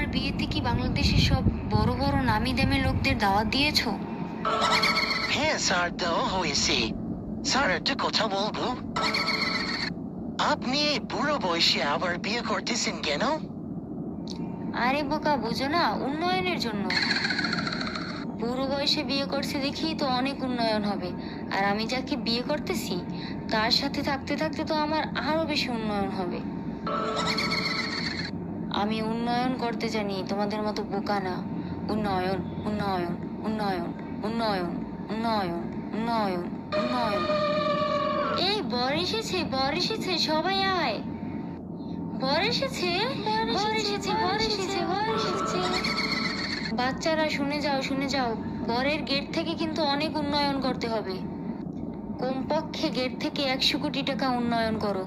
আমার বিয়েতে কি বাংলাদেশের সব বড় বড় নামি দামি লোকদের দাওয়াত দিয়েছ? হ্যাঁ স্যার দেওয়া হয়েছে। স্যার একটা কথা বলব? আপনি এই বুড়ো বয়সে আবার বিয়ে করতেছেন কেন? আরে বোকা বুঝো না উন্নয়নের জন্য। বুড়ো বয়সে বিয়ে করছে দেখি তো অনেক উন্নয়ন হবে। আর আমি যাকে বিয়ে করতেছি তার সাথে থাকতে থাকতে তো আমার আরও বেশি উন্নয়ন হবে। আমি উন্নয়ন করতে জানি, তোমাদের মতো বোকা না। উন্নয়ন উন্নয়ন উন্নয়ন উন্নয়ন উন্নয়ন উন্নয়ন উন্নয়ন। এই বর এসেছে বর এসেছে, সবাই আয়। বর এসেছে বর এসেছে বর এসেছে বর এসেছে। বাচ্চারা, শুনে যাও শুনে যাও, বরের গেট থেকে কিন্তু অনেক উন্নয়ন করতে হবে। কমপক্ষে গেট থেকে একশো কোটি টাকা উন্নয়ন করো।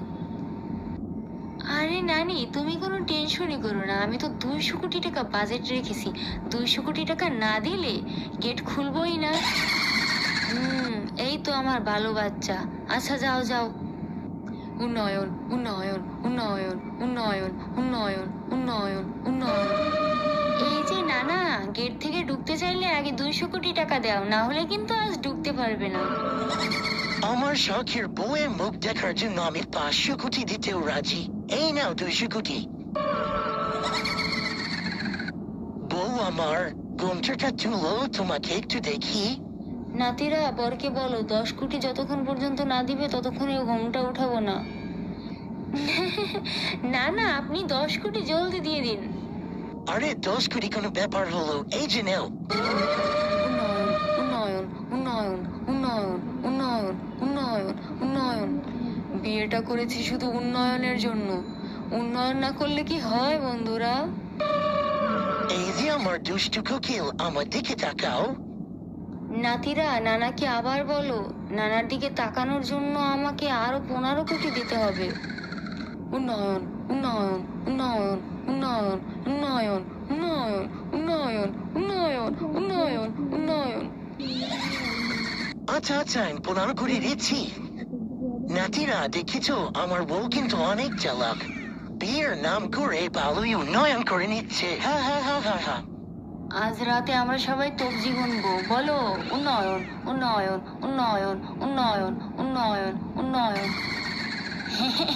আরে নানি, তুমি কোনো টেনশনই করো না। আমি তো দুইশো কোটি টাকা বাজেট রেখেছি। দুইশো কোটি টাকা না দিলে গেট খুলবই না। হুম, এই তো আমার ভালো বাচ্চা। আচ্ছা যাও যাও। উন্নয়ন উন্নয়ন উন্নয়ন উন্নয়ন উন্নয়ন উন্নয়ন উন্নয়ন। এই যে নানা গেট থেকে ঢুকতে চাইলে আগে দুইশো কোটি টাকা দাও, না হলে কিন্তু আজ ঢুকতে পারবে না। আমার শখের বউয়ের মুখ দেখার জন্য আমি পাঁচশো কোটি দিতেও রাজি। এই নাও দুইশো কোটি। বউ আমার ঘুমটাটা তুলো তোমাকে একটু দেখি। নাতিরা বরকে বলো দশ কোটি যতক্ষণ পর্যন্ত না দিবে ততক্ষণে ঘুমটা উঠাবো না। না না আপনি দশ কোটি জলদি দিয়ে দিন। আরে দশ কোটি কোনো ব্যাপার হলো এই যে নাও উন্নয়ন উন্নয়ন উন্নয়ন উন্নয়ন উন্নয়ন উন্নয়ন বিয়েটা করেছি শুধু উন্নয়নের জন্য। উন্নয়ন না করলে কি হয় বন্ধুরা? এই যে আমার দুষ্টু কোকিল আমার দিকে তাকাও। নাতিরা নানাকে আবার বলো। নানার দিকে তাকানোর জন্য আমাকে আরও পনেরো কোটি দিতে হবে। উন্নয়ন উন্নয়ন উন্নয়ন উন্নয়ন উন্নয়ন উন্নয়ন উন্নয়ন উন্নয়ন উন্নয়ন উন্নয়ন। আচ্ছা আচ্ছা আমি পনেরো কোটি দিচ্ছি। নাতিরা দেখেছ? আমার বউ কিন্তু অনেক চালাক। বিয়ের নাম করে ভালোই উন্নয়ন করে নিচ্ছে। হ্যাঁ হ্যাঁ হ্যাঁ হ্যাঁ হ্যাঁ আজ রাতে আমরা সবাই তবজি গুনবো বলো, উন্নয়ন উন্নয়ন উন্নয়ন উন্নয়ন উন্নয়ন উন্নয়ন।